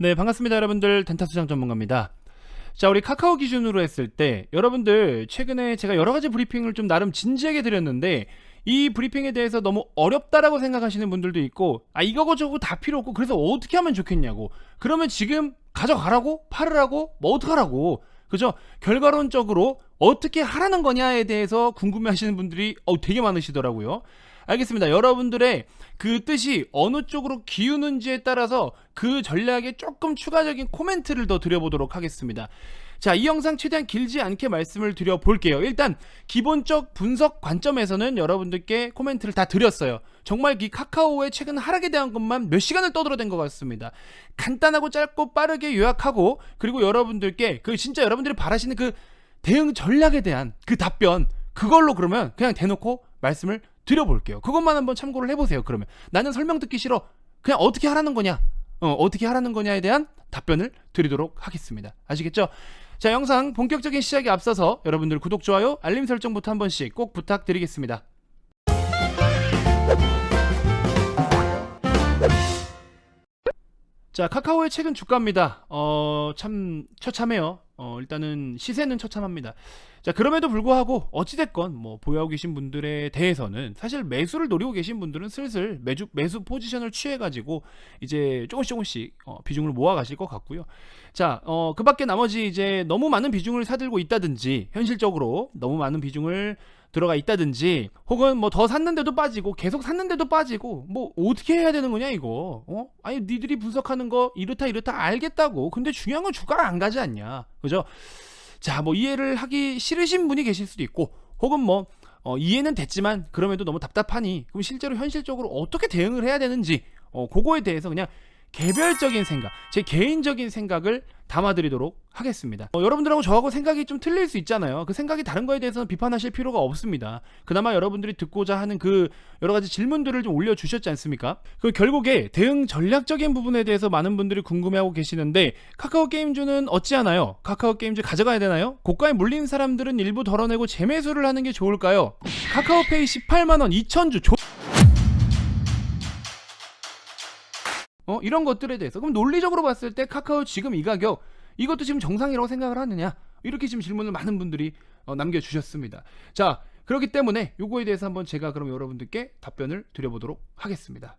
네, 반갑습니다, 여러분들. 덴타 수장 전문가입니다. 자, 우리 카카오 기준으로 했을 때 여러분들 최근에 제가 여러 가지 브리핑을 좀 나름 진지하게 드렸는데 이 브리핑에 대해서 너무 어렵다라고 생각하시는 분들도 있고 아 이거고 저거 다 필요 없고 그래서 어떻게 하면 좋겠냐고. 그러면 지금 가져가라고? 팔으라고? 뭐 어떡하라고? 그죠? 결과론적으로 어떻게 하라는 거냐에 대해서 궁금해하시는 분들이 어 되게 많으시더라고요 알겠습니다 여러분들의 그 뜻이 어느 쪽으로 기우는지에 따라서 그 전략에 조금 추가적인 코멘트를 더 드려보도록 하겠습니다 자, 이 영상 최대한 길지 않게 말씀을 드려 볼게요. 일단 기본적 분석 관점에서는 여러분들께 코멘트를 다 드렸어요. 정말 이 카카오의 최근 하락에 대한 것만 몇 시간을 떠들어댄 것 같습니다. 간단하고 짧고 빠르게 요약하고 그리고 여러분들께 그 진짜 여러분들이 바라시는 그 대응 전략에 대한 그 답변 그걸로 그러면 그냥 대놓고 말씀을 드려볼게요. 그것만 한번 참고를 해보세요. 그러면 나는 설명 듣기 싫어. 그냥 어떻게 하라는 거냐? 어, 어떻게 하라는 거냐에 대한 답변을 드리도록 하겠습니다. 아시겠죠? 자, 영상 본격적인 시작에 앞서서 여러분들 구독, 좋아요, 알림 설정부터 한 번씩 꼭 부탁드리겠습니다. 자, 카카오의 최근 주가입니다. 어, 참 처참해요. 어, 일단은 시세는 처참합니다. 자, 그럼에도 불구하고 어찌됐건 뭐 보유하고 계신 분들에 대해서는 사실 매수를 노리고 계신 분들은 슬슬 매주 매수 포지션을 취해가지고 이제 조금씩 조금씩 어, 비중을 모아가실 것 같고요. 자, 어, 그 밖에 나머지 이제 너무 많은 비중을 사들고 있다든지 현실적으로 너무 많은 비중을 들어가 있다든지 혹은 뭐 더 샀는데도 빠지고 계속 샀는데도 빠지고 뭐 어떻게 해야 되는 거냐 이거? 어? 아니 니들이 분석하는 거 이렇다 이렇다 알겠다고. 근데 중요한 건 주가가 안 가지 않냐. 그죠? 자 뭐 이해를 하기 싫으신 분이 계실 수도 있고 혹은 뭐 어, 이해는 됐지만 그럼에도 너무 답답하니 그럼 실제로 현실적으로 어떻게 대응을 해야 되는지 어 그거에 대해서 그냥 개별적인 생각, 제 개인적인 생각을 담아드리도록 하겠습니다. 어, 여러분들하고 저하고 생각이 좀 틀릴 수 있잖아요. 그 생각이 다른 거에 대해서는 비판하실 필요가 없습니다. 그나마 여러분들이 듣고자 하는 그 여러 가지 질문들을 좀 올려주셨지 않습니까? 그 결국에 대응 전략적인 부분에 대해서 많은 분들이 궁금해하고 계시는데 카카오 게임주는 어찌하나요? 카카오 게임주 가져가야 되나요? 고가에 물린 사람들은 일부 덜어내고 재매수를 하는 게 좋을까요? 카카오페이 18만 원 2천주 조... 어, 이런 것들에 대해서 그럼 논리적으로 봤을 때 카카오 지금 이 가격 이것도 지금 정상이라고 생각을 하느냐 이렇게 지금 질문을 많은 분들이 어, 남겨주셨습니다. 자 그렇기 때문에 요거에 대해서 한번 제가 그럼 여러분들께 답변을 드려보도록 하겠습니다.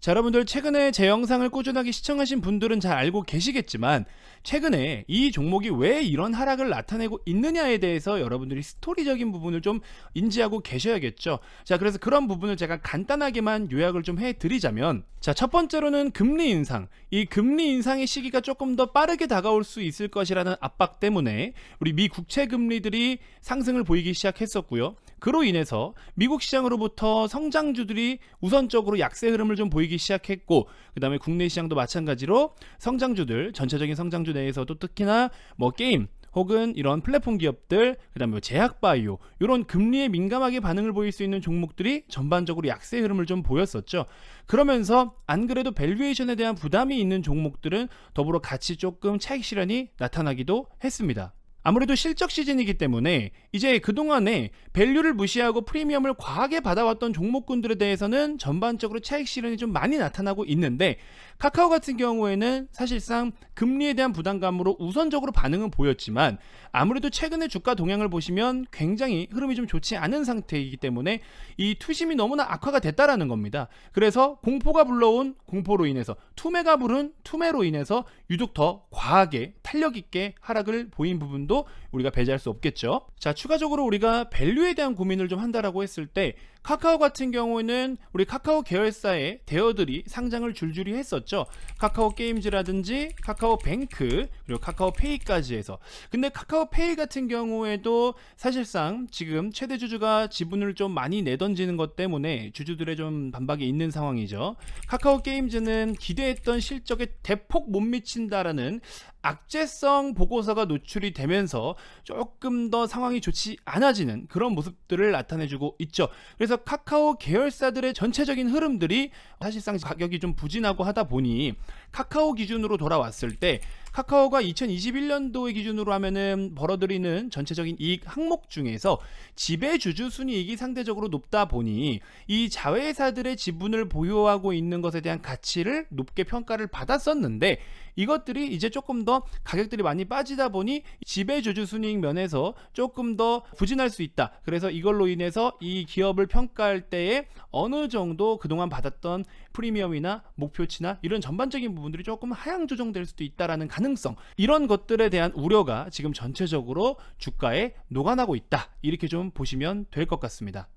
자, 여러분들 최근에 제 영상을 꾸준하게 시청하신 분들은 잘 알고 계시겠지만 최근에 이 종목이 왜 이런 하락을 나타내고 있느냐에 대해서 여러분들이 스토리적인 부분을 좀 인지하고 계셔야겠죠. 자, 그래서 그런 부분을 제가 간단하게만 요약을 좀 해드리자면 자, 첫 번째로는 금리 인상. 이 금리 인상의 시기가 조금 더 빠르게 다가올 수 있을 것이라는 압박 때문에 우리 미 국채 금리들이 상승을 보이기 시작했었고요. 그로 인해서 미국 시장으로부터 성장주들이 우선적으로 약세 흐름을 좀 보이기 시작했고 그다음에 국내 시장도 마찬가지로 성장주들 전체적인 성장주 내에서도 특히나 뭐 게임 혹은 이런 플랫폼 기업들, 그다음에 뭐 제약 바이오 이런 금리에 민감하게 반응을 보일 수 있는 종목들이 전반적으로 약세 흐름을 좀 보였었죠. 그러면서 안 그래도 밸류에이션에 대한 부담이 있는 종목들은 더불어 같이 조금 차익 실현이 나타나기도 했습니다. 아무래도 실적 시즌이기 때문에 이제 그동안에 밸류를 무시하고 프리미엄을 과하게 받아왔던 종목군들에 대해서는 전반적으로 차익 실현이 좀 많이 나타나고 있는데 카카오 같은 경우에는 사실상 금리에 대한 부담감으로 우선적으로 반응은 보였지만 아무래도 최근의 주가 동향을 보시면 굉장히 흐름이 좀 좋지 않은 상태이기 때문에 이 투심이 너무나 악화가 됐다라는 겁니다. 그래서 공포가 불러온 공포로 인해서 투매가 부른 투매로 인해서 유독 더 과하게 탄력 있게 하락을 보인 부분도 우리가 배제할 수 없겠죠. 자, 추가적으로 우리가 밸류에 대한 고민을 좀 한다라고 했을 때 카카오 같은 경우에는 우리 카카오 계열사의 대어들이 상장을 줄줄이 했었죠. 카카오 게임즈라든지 카카오 뱅크 그리고 카카오 페이까지 해서. 근데 카카오 페이 같은 경우에도 사실상 지금 최대 주주가 지분을 좀 많이 내던지는 것 때문에 주주들의 좀 반박이 있는 상황이죠. 카카오 게임즈는 기대했던 실적에 대폭 못 미친다라는 악재성 보고서가 노출이 되면서 조금 더 상황이 좋지 않아지는 그런 모습들을 나타내주고 있죠. 그래서 카카오 계열사들의 전체적인 흐름들이 사실상 가격이 좀 부진하고 하다 보니 카카오 기준으로 돌아왔을 때 카카오가 2021년도의 기준으로 하면은 벌어들이는 전체적인 이익 항목 중에서 지배주주 순이익이 상대적으로 높다 보니 이 자회사들의 지분을 보유하고 있는 것에 대한 가치를 높게 평가를 받았었는데 이것들이 이제 조금 더 가격들이 많이 빠지다 보니 지배주주 순이익 면에서 조금 더 부진할 수 있다. 그래서 이걸로 인해서 이 기업을 평가할 때에 어느 정도 그동안 받았던 프리미엄이나 목표치나 이런 전반적인 부분들이 조금 하향 조정될 수도 있다라는 가능성 이런 것들에 대한 우려가 지금 전체적으로 주가에 녹아나고 있다 이렇게 좀 보시면 될 것 같습니다.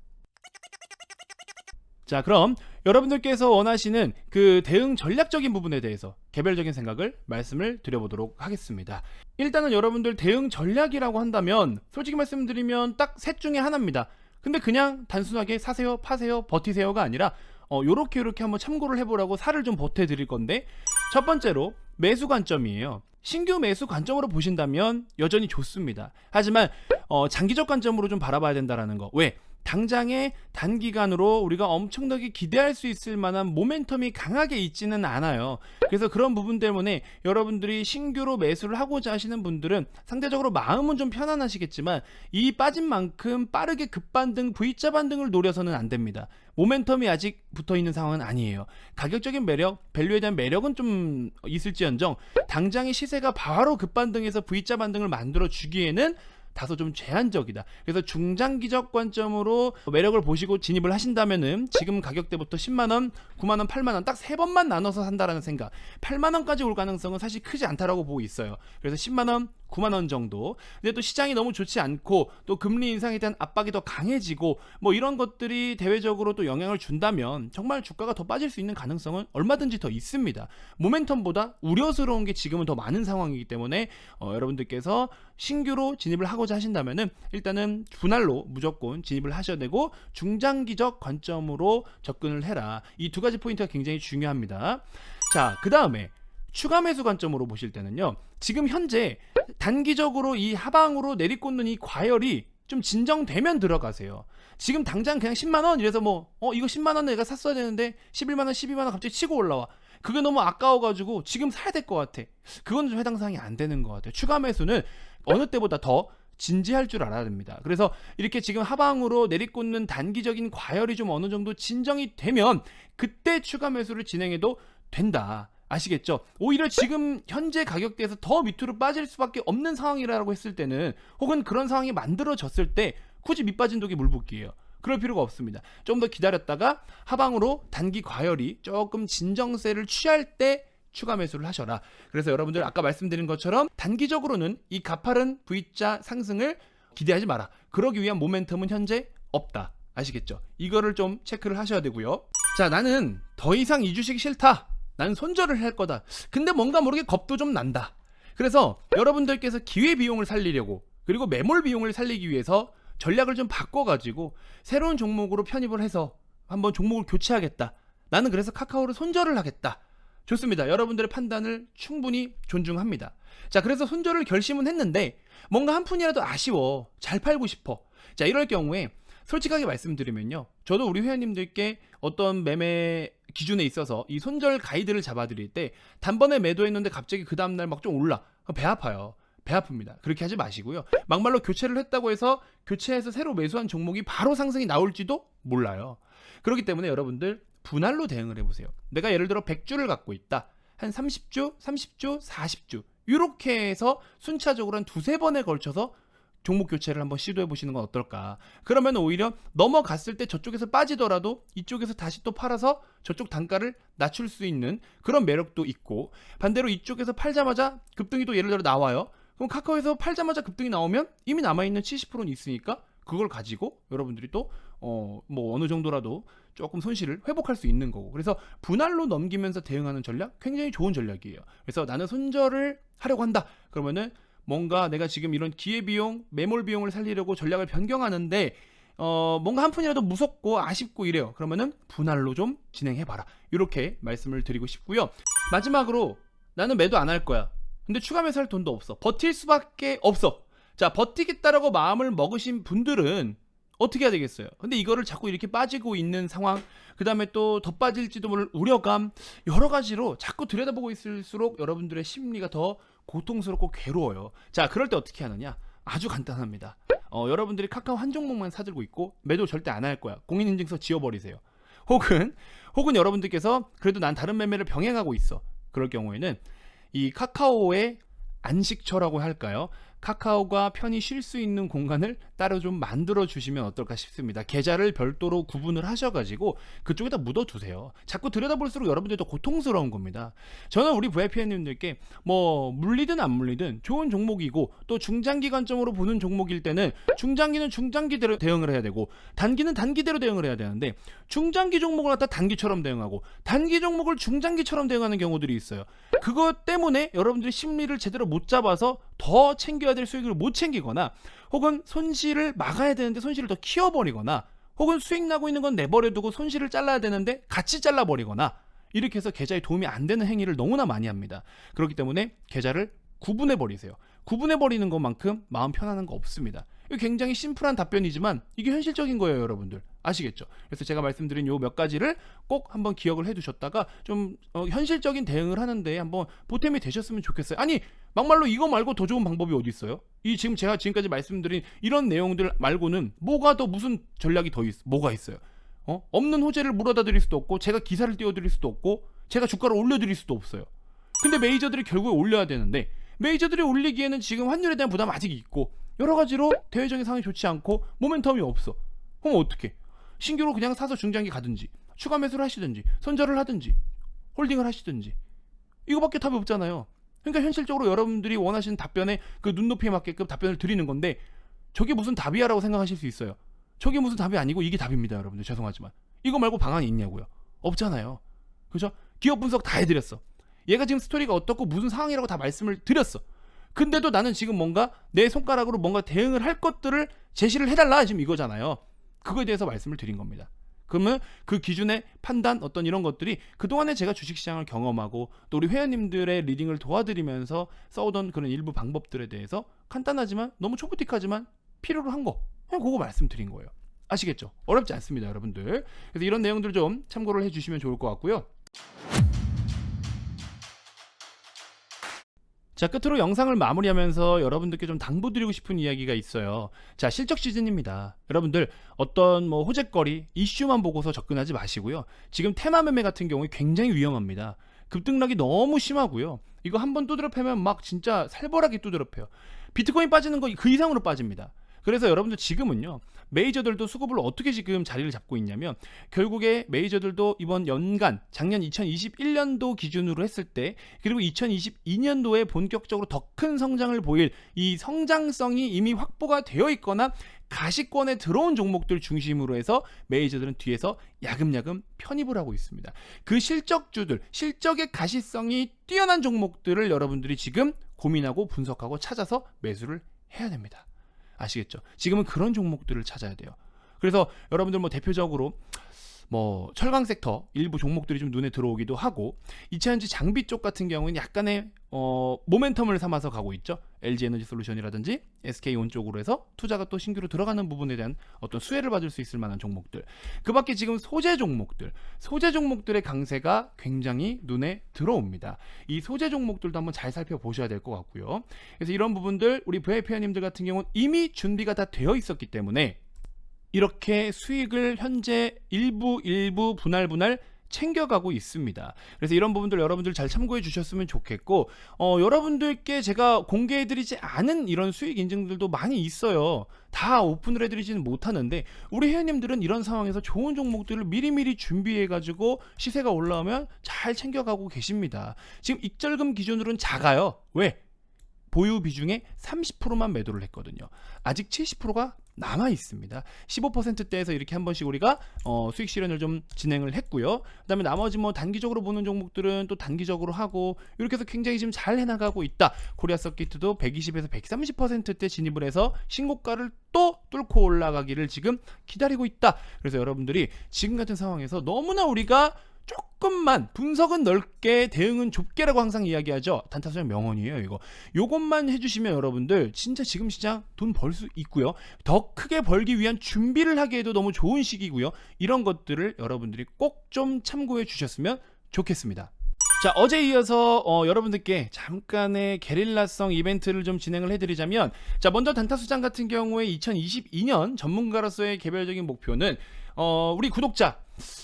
자 그럼 여러분들께서 원하시는 그 대응 전략적인 부분에 대해서 개별적인 생각을 말씀을 드려보도록 하겠습니다. 일단은 여러분들 대응 전략이라고 한다면 솔직히 말씀드리면 딱 셋 중에 하나입니다. 근데 그냥 단순하게 사세요, 파세요, 버티세요가 아니라 어, 요렇게 요렇게 한번 참고를 해보라고 살을 좀 보태드릴 건데 첫 번째로 매수 관점이에요. 신규 매수 관점으로 보신다면 여전히 좋습니다. 하지만 어, 장기적 관점으로 좀 바라봐야 된다라는 거. 왜? 당장에 단기간으로 우리가 엄청나게 기대할 수 있을 만한 모멘텀이 강하게 있지는 않아요. 그래서 그런 부분 때문에 여러분들이 신규로 매수를 하고자 하시는 분들은 상대적으로 마음은 좀 편안하시겠지만 이 빠진 만큼 빠르게 급반등, V자 반등을 노려서는 안 됩니다. 모멘텀이 아직 붙어 있는 상황은 아니에요. 가격적인 매력, 밸류에 대한 매력은 좀 있을지언정 당장의 시세가 바로 급반등해서 V자 반등을 만들어 주기에는 다소 좀 제한적이다. 그래서 중장기적 관점으로 매력을 보시고 진입을 하신다면은 지금 가격대부터 10만 원, 9만 원, 8만 원 딱 세 번만 나눠서 산다라는 생각. 8만 원까지 올 가능성은 사실 크지 않다라고 보고 있어요. 그래서 10만 원, 9만 원 정도. 근데 또 시장이 너무 좋지 않고 또 금리 인상에 대한 압박이 더 강해지고 뭐 이런 것들이 대외적으로 또 영향을 준다면 정말 주가가 더 빠질 수 있는 가능성은 얼마든지 더 있습니다. 모멘텀보다 우려스러운 게 지금은 더 많은 상황이기 때문에 어, 여러분들께서 신규로 진입을 하고자 하신다면은 일단은 분할로 무조건 진입을 하셔야 되고 중장기적 관점으로 접근을 해라. 이 두 가지 포인트가 굉장히 중요합니다. 자, 그 다음에 추가 매수 관점으로 보실 때는요. 지금 현재 단기적으로 이 하방으로 내리꽂는 이 과열이 좀 진정되면 들어가세요. 지금 당장 그냥 10만 원 이래서 뭐 어 이거 10만 원 내가 샀어야 되는데 11만 원, 12만 원 갑자기 치고 올라와. 그게 너무 아까워 가지고 지금 사야 될 것 같아. 그건 좀 해당 사항이 안 되는 것 같아요. 추가 매수는 어느 때보다 더 진지할 줄 알아야 됩니다. 그래서 이렇게 지금 하방으로 내리꽂는 단기적인 과열이 좀 어느 정도 진정이 되면 그때 추가 매수를 진행해도 된다. 아시겠죠? 오히려 지금 현재 가격대에서 더 밑으로 빠질 수밖에 없는 상황이라고 했을 때는 혹은 그런 상황이 만들어졌을 때 굳이 밑빠진 독이 물붓기예요. 그럴 필요가 없습니다. 좀 더 기다렸다가 하방으로 단기 과열이 조금 진정세를 취할 때 추가 매수를 하셔라. 그래서 여러분들 아까 말씀드린 것처럼 단기적으로는 이 가파른 V자 상승을 기대하지 마라. 그러기 위한 모멘텀은 현재 없다. 아시겠죠? 이거를 좀 체크를 하셔야 되고요. 자, 나는 더 이상 이 주식 싫다. 나는 손절을 할 거다. 근데 뭔가 모르게 겁도 좀 난다. 그래서 여러분들께서 기회 비용을 살리려고 그리고 매몰 비용을 살리기 위해서 전략을 좀 바꿔가지고 새로운 종목으로 편입을 해서 한번 종목을 교체하겠다. 나는 그래서 카카오를 손절을 하겠다. 좋습니다. 여러분들의 판단을 충분히 존중합니다. 자, 그래서 손절을 결심은 했는데 뭔가 한 푼이라도 아쉬워. 잘 팔고 싶어. 자, 이럴 경우에 솔직하게 말씀드리면요. 저도 우리 회원님들께 어떤 매매 기준에 있어서 이 손절 가이드를 잡아드릴 때 단번에 매도했는데 갑자기 그 다음날 막 좀 올라. 배 아파요. 배 아픕니다. 그렇게 하지 마시고요. 막말로 교체를 했다고 해서 교체해서 새로 매수한 종목이 바로 상승이 나올지도 몰라요. 그렇기 때문에 여러분들 분할로 대응을 해보세요. 내가 예를 들어 100주를 갖고 있다. 한 30주, 30주, 40주. 이렇게 해서 순차적으로 한 두세 번에 걸쳐서 종목 교체를 한번 시도해 보시는 건 어떨까? 그러면 오히려 넘어갔을 때 저쪽에서 빠지더라도 이쪽에서 다시 또 팔아서 저쪽 단가를 낮출 수 있는 그런 매력도 있고 반대로 이쪽에서 팔자마자 급등이 또 예를 들어 나와요. 그럼 카카오에서 팔자마자 급등이 나오면 이미 남아있는 70%는 있으니까 그걸 가지고 여러분들이 또 어 뭐 어느 정도라도 조금 손실을 회복할 수 있는 거고 그래서 분할로 넘기면서 대응하는 전략 굉장히 좋은 전략이에요. 그래서 나는 손절을 하려고 한다. 그러면은 뭔가 내가 지금 이런 기회 비용, 매몰 비용을 살리려고 전략을 변경하는데 어 뭔가 한 푼이라도 무섭고 아쉽고 이래요. 그러면은 분할로 좀 진행해 봐라. 이렇게 말씀을 드리고 싶고요. 마지막으로 나는 매도 안 할 거야. 근데 추가 매수할 돈도 없어. 버틸 수밖에 없어. 자, 버티겠다라고 마음을 먹으신 분들은 어떻게 해야 되겠어요? 근데 이거를 자꾸 이렇게 빠지고 있는 상황, 그 다음에 또 더 빠질지도 모를 우려감, 여러 가지로 자꾸 들여다보고 있을수록 여러분들의 심리가 더 고통스럽고 괴로워요. 자, 그럴 때 어떻게 하느냐? 아주 간단합니다. 어, 여러분들이 카카오 한 종목만 사들고 있고 매도 절대 안 할 거야. 공인인증서 지워버리세요. 혹은 혹은 여러분들께서 그래도 난 다른 매매를 병행하고 있어. 그럴 경우에는 이 카카오의 안식처라고 할까요? 카카오가 편히 쉴 수 있는 공간을 따로 좀 만들어 주시면 어떨까 싶습니다. 계좌를 별도로 구분을 하셔가지고 그쪽에다 묻어 두세요. 자꾸 들여다볼수록 여러분들도 고통스러운 겁니다. 저는 우리 VIP님들께 뭐 물리든 안 물리든 좋은 종목이고 또 중장기 관점으로 보는 종목일 때는 중장기는 중장기대로 대응을 해야 되고 단기는 단기대로 대응을 해야 되는데 중장기 종목을 갖다 단기처럼 대응하고 단기 종목을 중장기처럼 대응하는 경우들이 있어요. 그것 때문에 여러분들이 심리를 제대로 못 잡아서 더 챙겨야 될 수익을 못 챙기거나 혹은 손실을 막아야 되는데 손실을 더 키워버리거나 혹은 수익 나고 있는 건 내버려두고 손실을 잘라야 되는데 같이 잘라버리거나 이렇게 해서 계좌에 도움이 안 되는 행위를 너무나 많이 합니다. 그렇기 때문에 계좌를 구분해 버리세요. 구분해 버리는 것만큼 마음 편안한 거 없습니다. 굉장히 심플한 답변이지만 이게 현실적인 거예요, 여러분들. 아시겠죠? 그래서 제가 말씀드린 요 몇 가지를 꼭 한번 기억을 해 두셨다가 좀 어, 현실적인 대응을 하는데 한번 보탬이 되셨으면 좋겠어요. 아니, 막말로 이거 말고 더 좋은 방법이 어디 있어요? 이 지금 제가 지금까지 말씀드린 이런 내용들 말고는 뭐가 더 무슨 전략이 더 있, 뭐가 있어요? 어? 없는 호재를 물어다 드릴 수도 없고 제가 기사를 띄워 드릴 수도 없고 제가 주가를 올려 드릴 수도 없어요. 근데 메이저들이 결국에 올려야 되는데 메이저들이 올리기에는 지금 환율에 대한 부담 아직 있고 여러 가지로 대외적인 상황이 좋지 않고 모멘텀이 없어. 그럼 어떻게? 신규로 그냥 사서 중장기 가든지 추가 매수를 하시든지 선절을 하든지 홀딩을 하시든지 이거밖에 답이 없잖아요. 그러니까 현실적으로 여러분들이 원하시는 답변에 그 눈높이에 맞게끔 답변을 드리는 건데 저게 무슨 답이야라고 생각하실 수 있어요. 저게 무슨 답이 아니고 이게 답입니다, 여러분들. 죄송하지만 이거 말고 방안이 있냐고요? 없잖아요. 그죠? 기업 분석 다 해드렸어. 얘가 지금 스토리가 어떻고 무슨 상황이라고 다 말씀을 드렸어. 근데도 나는 지금 뭔가 내 손가락으로 뭔가 대응을 할 것들을 제시를 해달라 지금 이거잖아요. 그거에 대해서 말씀을 드린 겁니다. 그러면 그 기준의 판단 어떤 이런 것들이 그동안에 제가 주식시장을 경험하고 또 우리 회원님들의 리딩을 도와드리면서 써오던 그런 일부 방법들에 대해서 간단하지만 너무 초보틱하지만 필요로 한 거 그냥 그거 말씀드린 거예요. 아시겠죠? 어렵지 않습니다, 여러분들. 그래서 이런 내용들 좀 참고를 해주시면 좋을 것 같고요. 자, 끝으로 영상을 마무리하면서 여러분들께 좀 당부드리고 싶은 이야기가 있어요. 자, 실적 시즌입니다. 여러분들 어떤 뭐 호재거리, 이슈만 보고서 접근하지 마시고요. 지금 테마 매매 같은 경우에 굉장히 위험합니다. 급등락이 너무 심하고요. 이거 한 번 두드려 패면 막 진짜 살벌하게 두드려 패요. 비트코인 빠지는 거 그 이상으로 빠집니다. 그래서 여러분들 지금은요 메이저들도 수급을 어떻게 지금 자리를 잡고 있냐면 결국에 메이저들도 이번 연간 작년 2021년도 기준으로 했을 때 그리고 2022년도에 본격적으로 더 큰 성장을 보일 이 성장성이 이미 확보가 되어 있거나 가시권에 들어온 종목들 중심으로 해서 메이저들은 뒤에서 야금야금 편입을 하고 있습니다. 그 실적주들, 실적의 가시성이 뛰어난 종목들을 여러분들이 지금 고민하고 분석하고 찾아서 매수를 해야 됩니다. 아시겠죠? 지금은 그런 종목들을 찾아야 돼요. 그래서 여러분들 뭐 대표적으로 뭐 철강 섹터 일부 종목들이 좀 눈에 들어오기도 하고 이차전지 장비 쪽 같은 경우는 약간의 어 모멘텀을 삼아서 가고 있죠. LG 에너지 솔루션이라든지 SK 온 쪽으로 해서 투자가 또 신규로 들어가는 부분에 대한 어떤 수혜를 받을 수 있을 만한 종목들. 그 밖에 지금 소재 종목들, 소재 종목들의 강세가 굉장히 눈에 들어옵니다. 이 소재 종목들도 한번 잘 살펴보셔야 될 것 같고요. 그래서 이런 부분들 우리 VIP님들 같은 경우는 이미 준비가 다 되어 있었기 때문에 이렇게 수익을 현재 일부 일부 분할 분할 챙겨가고 있습니다. 그래서 이런 부분들 여러분들 잘 참고해 주셨으면 좋겠고, 어, 여러분들께 제가 공개해 드리지 않은 이런 수익 인증들도 많이 있어요. 다 오픈을 해드리지는 못하는데, 우리 회원님들은 이런 상황에서 좋은 종목들을 미리미리 준비해가지고 시세가 올라오면 잘 챙겨가고 계십니다. 지금 익절금 기준으로는 작아요. 왜? 보유 비중의 30%만 매도를 했거든요. 아직 70%가 남아 있습니다. 15%대에서 이렇게 한 번씩 우리가 어, 수익 실현을 좀 진행을 했고요. 그다음에 나머지 뭐 단기적으로 보는 종목들은 또 단기적으로 하고 이렇게 해서 굉장히 지금 잘 해나가고 있다. 코리아 서킷도 120에서 130%대 진입을 해서 신고가를 또 뚫고 올라가기를 지금 기다리고 있다. 그래서 여러분들이 지금 같은 상황에서 너무나 우리가 조금만 분석은 넓게 대응은 좁게라고 항상 이야기하죠. 단타수의 명언이에요, 이거. 요것만 해 주시면 여러분들 진짜 지금 시장 돈 벌 수 있고요. 더 크게 벌기 위한 준비를 하기에도 너무 좋은 시기고요. 이런 것들을 여러분들이 꼭 좀 참고해 주셨으면 좋겠습니다. 자 어제 이어서 어, 여러분들께 잠깐의 게릴라성 이벤트를 좀 진행을 해드리자면 자 먼저 단타수장 같은 경우에 2022년 전문가로서의 개별적인 목표는 어, 우리 구독자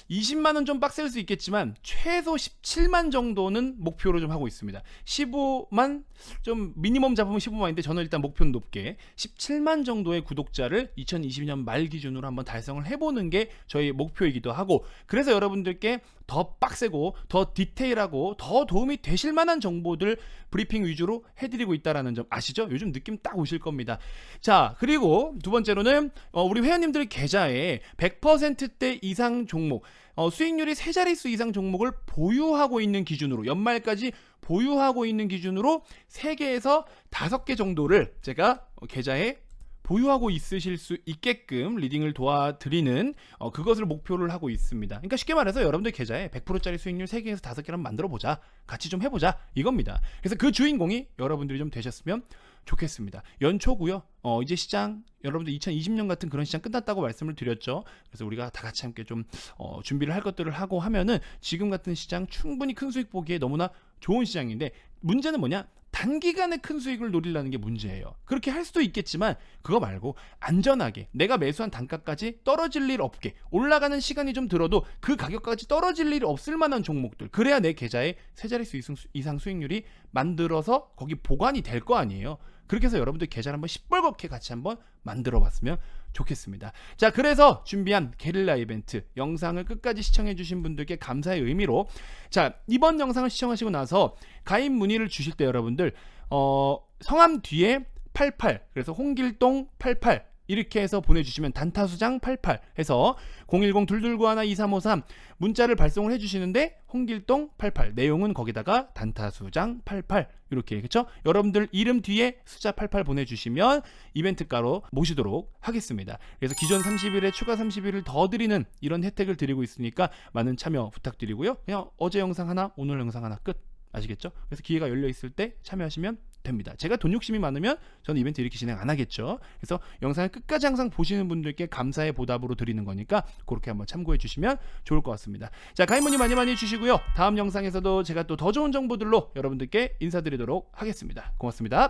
20만 원 좀 빡셀 수 있겠지만 최소 17만 정도는 목표로 좀 하고 있습니다. 15만 좀 미니멈 잡으면 15만인데 저는 일단 목표는 높게 17만 정도의 구독자를 2022년 말 기준으로 한번 달성을 해보는 게 저희 목표이기도 하고 그래서 여러분들께 더 빡세고 더 디테일하고 더 도움이 되실 만한 정보들 브리핑 위주로 해드리고 있다라는 점 아시죠? 요즘 느낌 딱 오실 겁니다. 자 그리고 두 번째로는 어, 우리 회원님들 계좌에 100%대 이상 종목 어, 수익률이 세 자릿수 이상 종목을 보유하고 있는 기준으로 연말까지 보유하고 있는 기준으로 3개에서 5개 정도를 제가 어, 계좌에 보유하고 있으실 수 있게끔 리딩을 도와드리는 어, 그것을 목표를 하고 있습니다. 그러니까 쉽게 말해서 여러분들 계좌에 100%짜리 수익률 3개에서 5개를 만들어 보자. 같이 좀 해보자. 이겁니다. 그래서 그 주인공이 여러분들이 좀 되셨으면 좋겠습니다. 연초고요. 어, 이제 시장 여러분들 2020년 같은 그런 시장 끝났다고 말씀을 드렸죠. 그래서 우리가 다 같이 함께 좀 어, 준비를 할 것들을 하고 하면은 지금 같은 시장 충분히 큰 수익 보기에 너무나 좋은 시장인데 문제는 뭐냐? 단기간에 큰 수익을 노리려는 게 문제예요. 그렇게 할 수도 있겠지만 그거 말고 안전하게 내가 매수한 단가까지 떨어질 일 없게 올라가는 시간이 좀 들어도 그 가격까지 떨어질 일이 없을 만한 종목들 그래야 내 계좌에 세 자릿수 이상, 수- 이상 수익률이 만들어서 거기 보관이 될 거 아니에요. 그렇게 해서 여러분들 계좌를 한번 시뻘겋게 같이 한번 만들어 봤으면 좋겠습니다. 자, 그래서 준비한 게릴라 이벤트 영상을 끝까지 시청해 주신 분들께 감사의 의미로 자, 이번 영상을 시청하시고 나서 가입 문의를 주실 때 여러분들 어, 성함 뒤에 88 그래서 홍길동 88 이렇게 해서 보내주시면 단타수장 88 해서 010-2291-2353 문자를 발송을 해주시는데 홍길동 88 내용은 거기다가 단타수장 88 이렇게 그렇죠? 여러분들 이름 뒤에 숫자 88 보내주시면 이벤트가로 모시도록 하겠습니다. 그래서 기존 30일에 추가 30일을 더 드리는 이런 혜택을 드리고 있으니까 많은 참여 부탁드리고요. 그냥 어제 영상 하나, 오늘 영상 하나 끝. 아시겠죠? 그래서 기회가 열려 있을 때 참여하시면 됩니다. 제가 돈 욕심이 많으면 저는 이벤트 이렇게 진행 안 하겠죠. 그래서 영상을 끝까지 항상 보시는 분들께 감사의 보답으로 드리는 거니까 그렇게 한번 참고해 주시면 좋을 것 같습니다. 자, 가입 문의 많이 많이 해주시고요. 다음 영상에서도 제가 또 더 좋은 정보들로 여러분들께 인사드리도록 하겠습니다. 고맙습니다.